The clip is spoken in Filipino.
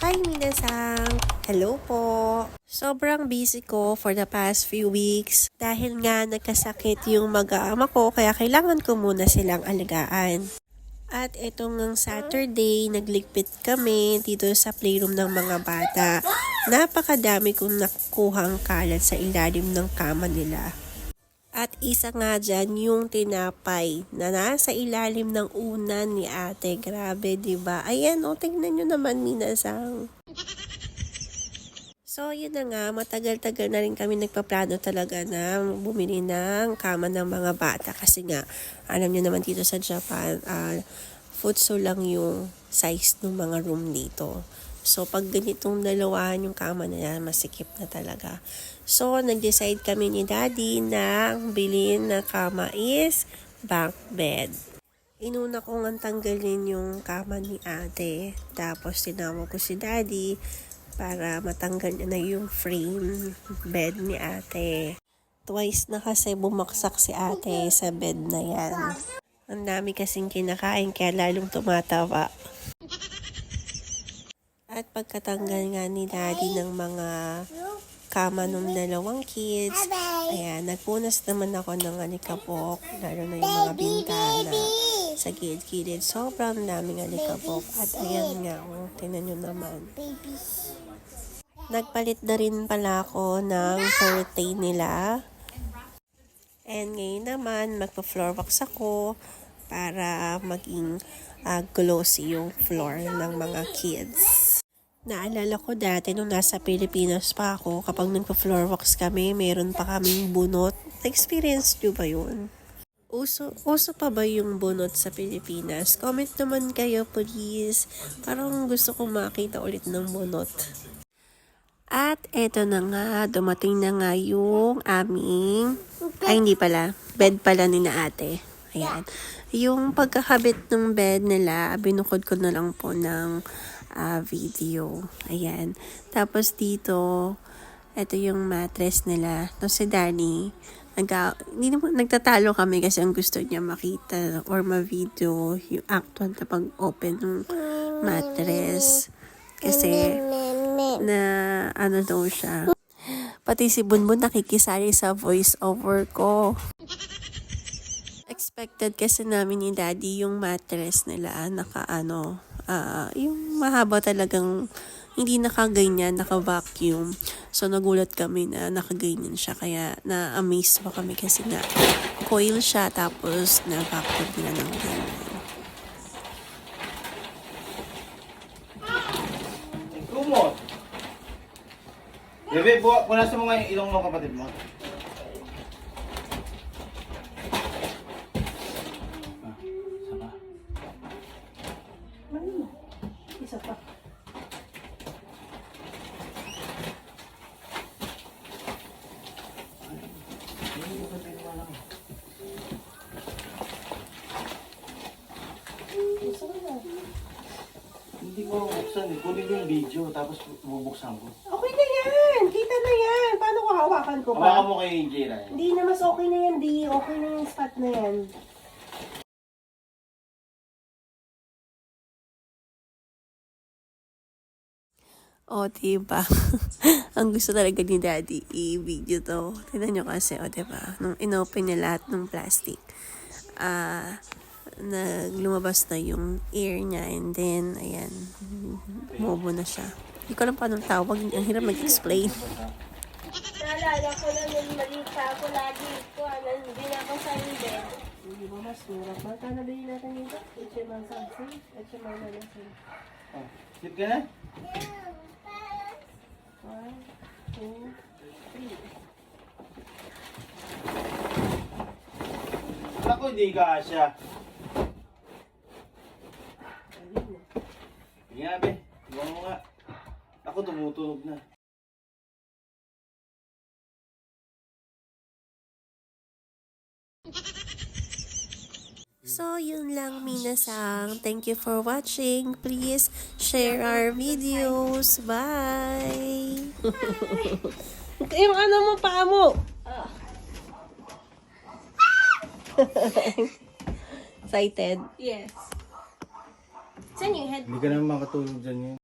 Hi, minasang! Hello po! Sobrang busy ko for the past few weeks dahil nga nagkasakit yung mag-aama ko kaya kailangan ko muna silang alagaan. At itong Saturday, nagligpit kami dito sa playroom ng mga bata. Napakadami kong nakukuhang kalat sa ilalim ng kama nila. At isa nga dyan yung tinapay na nasa ilalim ng unan ni ate. Grabe, ba? Ayan, o, tingnan nyo naman, minasang. So, yun na nga, matagal-tagal na rin kami nagpaplano talaga na bumili ng kama ng mga bata. Kasi nga, alam nyo naman dito sa Japan, uh, futso lang yung size ng mga room dito. So, pag ganitong dalawahan yung kama na yan, masikip na talaga. So, nag-decide kami ni Daddy na ang bilhin na kama is bunk bed. Inuna ko nga tanggalin yung kama ni ate. Tapos, tinawag ko si Daddy para matanggal na yung frame bed ni ate. Twice na kasi bumaksak si ate sa bed na yan. Ang dami kasing kinakain kaya lalong tumatawa. At pagkatanggal nga ni daddy ng mga kama ng dalawang kids, ayan, nagpunas naman ako ng alikabok, lalo na yung mga bintana sa gilid-gilid. Sobrang daming alikabok. At ayan nga, oh, tinan nyo naman. Nagpalit na rin pala ako ng curtain nila. And ngayon naman, magpa-floor wax ako para maging uh, glossy yung floor ng mga kids. Naalala ko dati nung nasa Pilipinas pa ako, kapag nagpa-floor wax kami, meron pa kaming bunot. Na-experience nyo ba yun? Uso, uso pa ba yung bunot sa Pilipinas? Comment naman kayo please. Parang gusto kong makita ulit ng bunot. At eto na nga, dumating na nga yung aming, ay hindi pala, bed pala ni na ate. Ayan. Yung pagkakabit ng bed nila, binukod ko na lang po ng uh, video. Ayan. Tapos dito, ito yung mattress nila. No, si Danny, nag, nagtatalo kami kasi ang gusto niya makita or ma-video yung actual na pag-open ng mattress. Kasi, na ano daw siya. Pati si Bunbun nakikisali sa voice over ko. Expected kasi namin ni Daddy yung mattress nila naka ano, ah, yung mahaba talagang hindi nakaganyan, naka-vacuum. So, nagulat kami na nakaganyan siya. Kaya, na-amaze pa kami kasi na coil siya tapos na-vacuum nila ng ganyan. Kumot. Bebe, buwa, punasan mo nga yung ilong ng kapatid mo. Ah, isa pa. Isa pa. Hindi ko buksan eh. Kunin ko yung video, tapos bubuksan ko. Okay na yan! Kita na yan! Paano ko hawakan ko ba? Hawakan mo kay Jira. Hindi na mas okay na yan, di. Okay na yung spot na yan. O, oh, diba? Ang gusto talaga ni Daddy i-video to. Tignan nyo kasi, o, diba? Nung inopen niya lahat ng plastic, ah, naglumabas na yung air niya and then, ayan, bobo na siya. Hindi ko alam paano tawag. Ang hirap mag-explain. Naalala ko na nung maliit pa ako lagi ko, ano, hindi na ako sa bed. Hindi ba mas mura? Magkano bilhin natin dito? HMR something? HMR na lang Oh, sit ka na? One, two, three. Ako, hindi ka siya. Sige nga, be. Iwan mo nga. Ako, tumutunog na. So, yun lang, Minasang. Thank you for watching. Please share our videos. Bye! Yung ano mo, paa mo? Excited? Yes. Saan yung head? Hindi ka naman makatulog dyan yun.